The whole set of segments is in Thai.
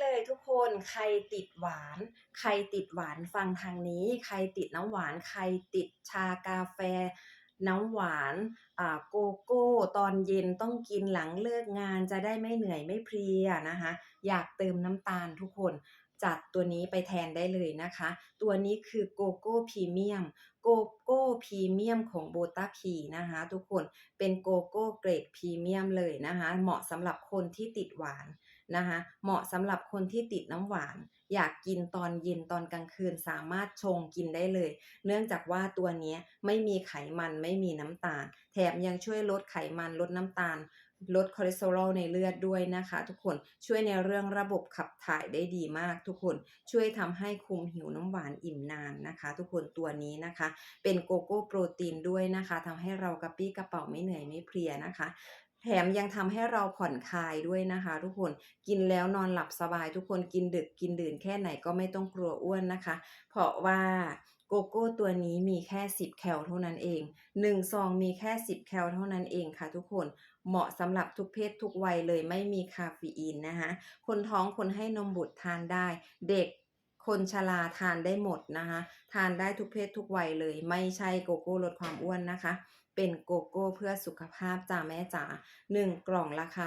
เลยทุกคนใครติดหวาน ใครติดหวานฟังทางนี้ ใครติดน้ำหวาน ใครติดชากาแฟ น้ำหวานอ่าโกโก้ ตอนเย็นต้องกินหลังเลิกงานจะได้ไม่เหนื่อยไม่เพลียนะคะ อยากเติมน้ำตาลทุกคนจัดตัวนี้ไปแทนได้เลยนะคะ ตัวนี้คือโกโก้พรีเมียมโกโก้พรีเมียมของโบตาพีนะคะทุกคนเป็นโกโก้เกรดพรีเมียมเลยนะคะ เหมาะสำหรับคนที่ติดหวานนะคะเหมาะสำหรับคนที่ติดน้ำหวาน อยากกินตอนเย็นตอนกลางคืนสามารถชงกินได้เลย เนื่องจากว่าตัวนี้ไม่มีไขมันไม่มีน้ำตาล แถมยังช่วยลดไขมันลดน้ำตาล ลดคอเลสเตอรอลในเลือดด้วยนะคะ ทุกคนช่วยในเรื่องระบบขับถ่ายได้ดีมาก ทุกคนช่วยทำให้คุมหิวน้ำหวานอิ่มนานนะคะ ทุกคนตัวนี้นะคะ เป็นโกโก้โปรตีนด้วยนะคะทำให้เรากระปี้กระเป๋าไม่เหนื่อยไม่เพลียนะคะ แถมยังทำให้เราผ่อนคลายด้วยนะคะ ทุกคนกินแล้วนอนหลับสบาย ทุกคนกินดึกกินดื่นแค่ไหนก็ไม่ต้องกลัวอ้วนนะคะ เพราะว่าโกโก้ตัวนี้มีแค่ 10 แคลเท่านั้นเอง1ซองมีแค่ 10 แคลเท่านั้นเองค่ะ ทุกคนเหมาะสำหรับทุกเพศทุกวัยเลยไม่มีคาเฟอีนนะคะคนท้องคนให้นมบุตรทานได้ เด็ก คนชราทานได้หมดนะคะ ทานได้ทุกเพศทุกวัยเลย ไม่ใช่โกโก้ลดความอ้วนนะคะ เป็นโกโก้เพื่อสุขภาพจ้าแม่จ๋า1 กล่องราคา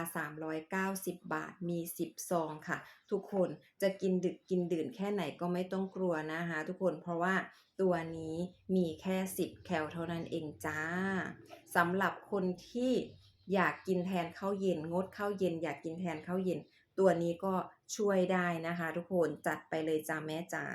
390 บาทมี 10 ซองค่ะ ทุกคนจะกินดึกกินดื่นแค่ไหนก็ไม่ต้องกลัวนะคะ ทุกคนเพราะว่าตัวนี้มีแค่ 10 แคลเท่านั้นเองจ้าสำหรับคนที่อยากกินแทนข้าวเย็น งดข้าวเย็น อยากกินแทนข้าวเย็น ตัวนี้ก็ช่วยได้นะคะ ทุกคนจัดไปเลยจ้าแม่จ๋า